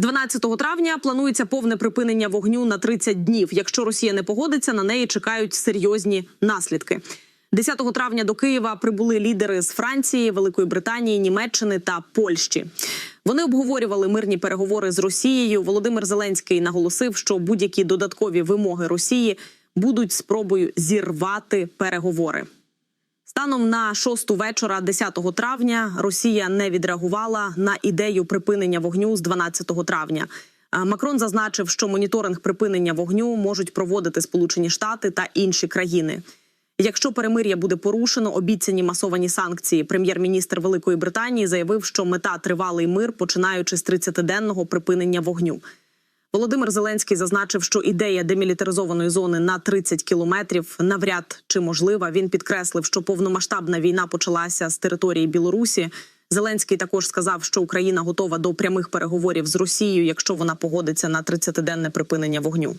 12 травня планується повне припинення вогню на 30 днів. Якщо Росія не погодиться, на неї чекають серйозні наслідки. 10 травня до Києва прибули лідери з Франції, Великої Британії, Німеччини та Польщі. Вони обговорювали мирні переговори з Росією. Володимир Зеленський наголосив, що будь-які додаткові вимоги Росії будуть спробою зірвати переговори. Станом на шосту вечора, 10 травня, Росія не відреагувала на ідею припинення вогню з 12 травня. Макрон зазначив, що моніторинг припинення вогню можуть проводити Сполучені Штати та інші країни. Якщо перемир'я буде порушено, обіцяні масовані санкції. Прем'єр-міністр Великої Британії заявив, що мета тривалий мир, починаючи з 30-денного припинення вогню. Володимир Зеленський зазначив, що ідея демілітаризованої зони на 30 кілометрів навряд чи можлива. Він підкреслив, що повномасштабна війна почалася з території Білорусі. Зеленський також сказав, що Україна готова до прямих переговорів з Росією, якщо вона погодиться на 30-денне припинення вогню.